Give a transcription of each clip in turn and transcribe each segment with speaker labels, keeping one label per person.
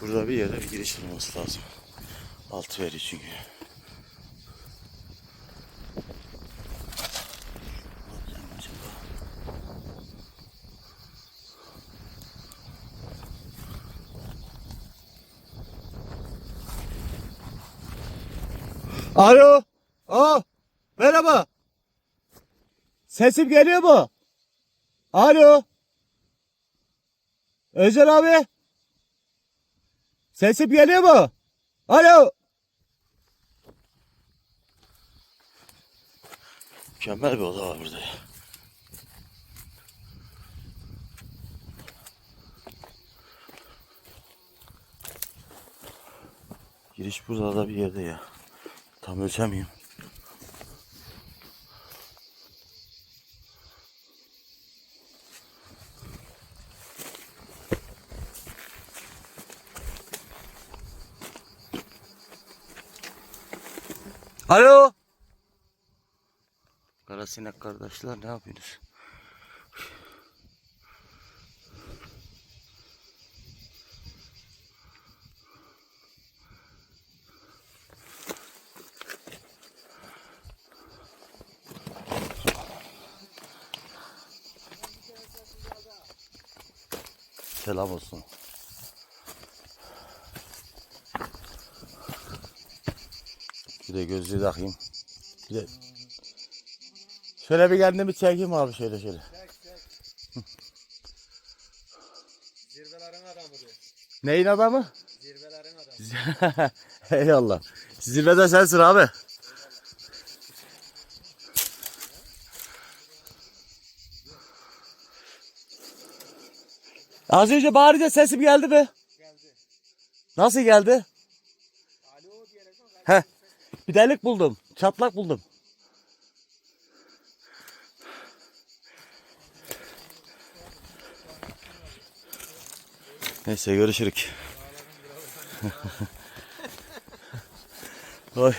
Speaker 1: Burada bir yere bir giriş olması lazım. Altı veriyor çünkü.
Speaker 2: Alo. Aa, merhaba. Sesim geliyor mu? Alo. Özel abi. Sesim geliyor mu? Alo.
Speaker 1: Mükemmel bir oda var burada. Giriş burada da bir yerde ya. Tam ölçemiyorum.
Speaker 2: Alo.
Speaker 1: Karasinek kardeşler ne yapıyorsunuz? Selam olsun. Bir de gözlüğü takayım. Bir de
Speaker 2: Şöyle bir kendimi çekeyim abi şöyle şöyle.
Speaker 3: Zirvelerin adamı diyor.
Speaker 2: Neyin adamı?
Speaker 3: Zirvelerin adamı.
Speaker 2: Eyvallah. Zirvede sensin abi. Az önce bağırınca sesim geldi mi?
Speaker 3: Geldi.
Speaker 2: Nasıl geldi?
Speaker 3: Alo diyerek mi?
Speaker 2: Heh. Bir delik buldum. Çatlak buldum.
Speaker 1: Neyse görüşürük. Oy.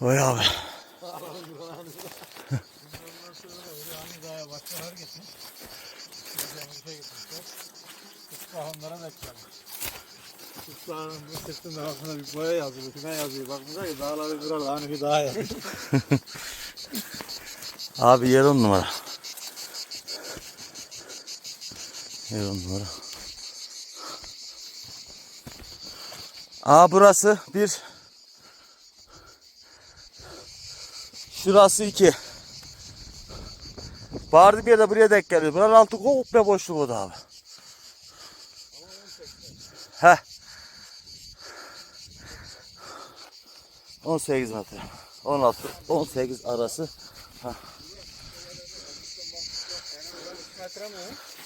Speaker 1: Oy abi.
Speaker 3: Onlara denk gelmiş. Kutsağın bu sırtın altına bir boya yazıyor. Kime yazıyor? Bakmışlar ki dağları buralı. Hani bir dağ yazıyor.
Speaker 1: Abi yer on numara. Yer on numara.
Speaker 2: Aa burası bir. Şurası iki. Bağırdı bir yerde buraya denk geliyor. Buranın altı komple boşluk oldu abi. Heh. 18 metre. 16, 18 arası.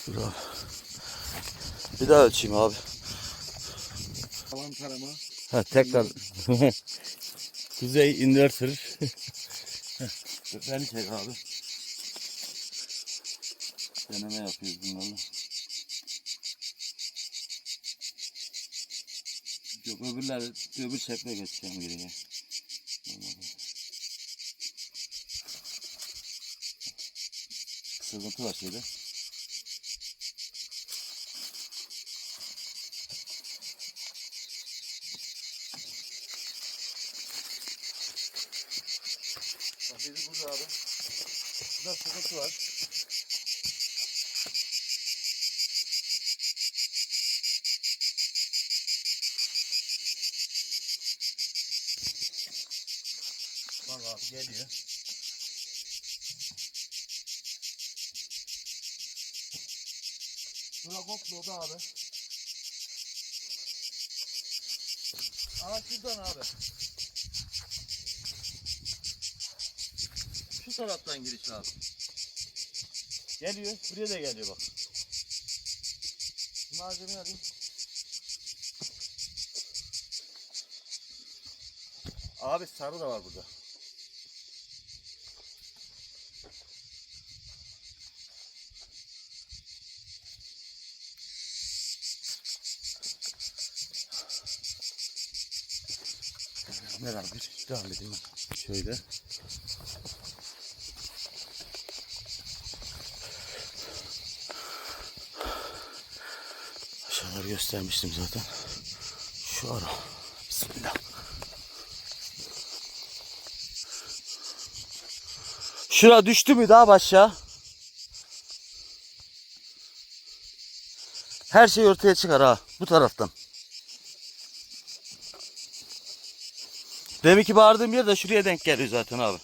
Speaker 1: Dur abi. Bir daha ölçeyim abi.
Speaker 3: Alan tarama.
Speaker 2: Ha, tekrar. Kuzey inverter.
Speaker 1: Beni çek abi. Deneme yapıyoruz bunlarla. Yok öbürler, öbür şekle geçeceğim geriye. Sızıntı var şeyde. Bak bizi burada abi. Burada sıkıntı var. Abi geliyor.
Speaker 3: O da abi. Aa şuradan abi.
Speaker 1: Şu taraftan giriş abi.
Speaker 2: Geliyor. Buraya da geliyor bak.
Speaker 3: Malzemeyi alayım.
Speaker 2: Abi sarı da var burada.
Speaker 1: Ver abi devam edeyim ben. Şöyle. Aşağıda
Speaker 2: Yukarı göstermiştim zaten. Şu ara. Bismillah. Şura düştü mü daha aşağı? Her şey ortaya çıkar ha bu taraftan. Deminki bağırdığım yer de şuraya denk geliyor zaten abi.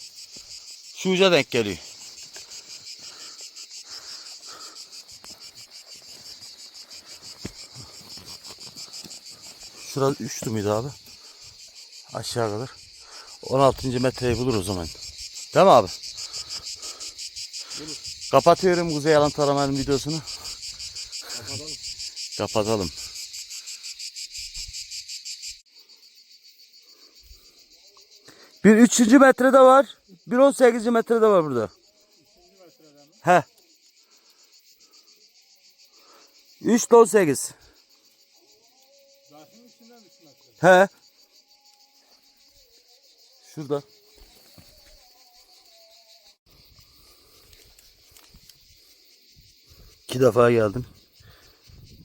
Speaker 2: Şu uca denk geliyor. Şurası 3'tü müydü abi? Aşağı kadar. 16. metreyi bulur o zaman. Değil mi abi? Kapatıyorum Kuzey Yalan Taramanın videosunu.
Speaker 3: Kapatalım.
Speaker 2: Kapatalım. Bir üçüncü metrede var. Bir on sekizinci metrede var burada.
Speaker 3: Üçüncü metrede mi?
Speaker 2: He. Üç de on sekiz.
Speaker 3: Zarfın içinden üç metre.
Speaker 2: He. Şurada. İki defa geldim.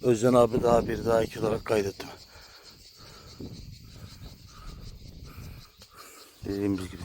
Speaker 2: Özcan abi daha bir daha iki olarak kaydettim. Dediğimiz gibi.